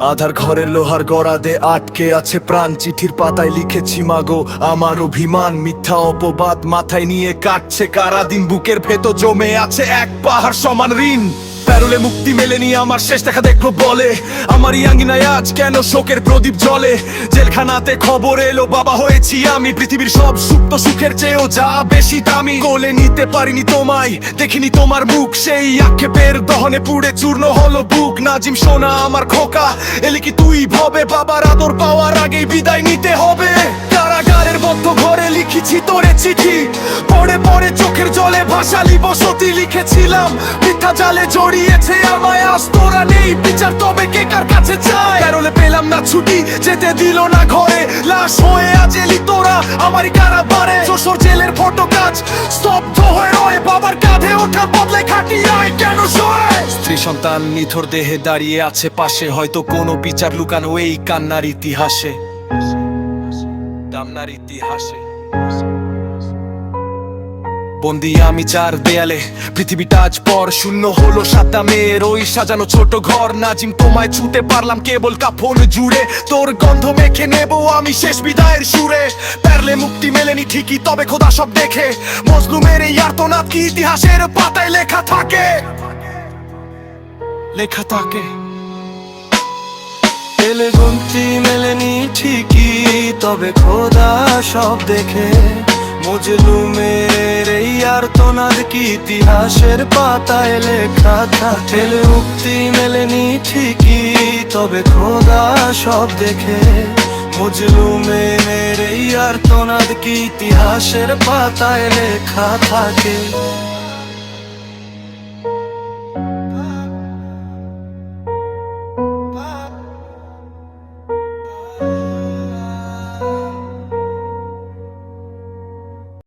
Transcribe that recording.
আধার ঘরের লোহার গড়াদে আটকে আছে প্রাণ চিঠির পাতায় লিখেছি, মাগো, আমার অভিমান, মিথ্যা অপবাদ মাথায় নিয়ে কাটছে কারা দিন বুকের ভেতর জমে আছে এক পাহাড় সমান ঋণ। প্যারোলে মুক্তি মেলেনি আমার শেষ দেখা দেখব বলে। আমার ইয়াঙ্গিনায় আজ কেন শোকের প্রদীপ জলে জেলখানাতে খবর এলো, বাবা হয়েছি আমি। পৃথিবীর সব সুপ্ত সুখের চেয়েও যা বেশি দামি। কোলে নিতে পারিনি তোমায়, দেখিনি তোমার মুখ। সেই আক্ষেপের দহনে পুড়ে চূর্ণ হলো বুক। নাজিম, সোনা, আমার খোকা, এলি কি তুই ভবে? বাবার আদর পাওয়ার আগেই বিদায় নিতে হবে। কারাগারের মধ্য ঘরে লিখেছি তোরে চিঠি। পড়ে চোখের জলে ভাসালি, বসতি লিখেছিলাম। মিথ্যা জালে জড়িয়েছে আমায়, আজ তোরা নেই, বিচার তবে কে কার কাছে চায়? প্যারোলে পেলাম না ছুটি, যেতে দিল না ঘরে। লাশ হয়ে আজ এলি তোরা আমারই কারাবারে। যশোর জেলের ফটো কাজ, স্তব্ধ হয়ে রয়ে। বাবার কাঁধে ওঠা বদলে খাটিয়ায় কেন শোয় স্ত্রী সন্তান নিথর দেহে দাঁড়িয়ে আছে পাশে, হয়তো কোনো বিচার লুকানো এই কান্নার ইতিহাসে। দামনার ইতিহাসে। বন্দি আমি চার দেয়ালে। পৃথিবীটা আজ পর শূন্য হলো সাতটা মেয়ের। ওই সাজানো ছোট ঘর, নাজিম, তোমায় ছুতে পারলাম কেবল কাফন জুড়ে। তোর গন্ধ মেখে নেব আমি শেষ বিদায়ের সুরে। পারলে মুক্তি মেলেনি ঠিকই, তবে খোদা সব দেখে। মজলুমের এই আর্তনাদ কি ইতিহাসের পাতায় লেখা থাকে? লেখা থাকে। এলে গুনতি মেলেনি ঠিকই, তবে খোদা সব দেখে। মজলুমের এই আর তোনার কি ইতিহাসের পাতায় লেখা থাকে উক্তি মেলেনি ঠিকই, তবে খোদা সব দেখে। মজলুমের এই আর তোনার কি ইতিহাসের পাতায় লেখা থাকে।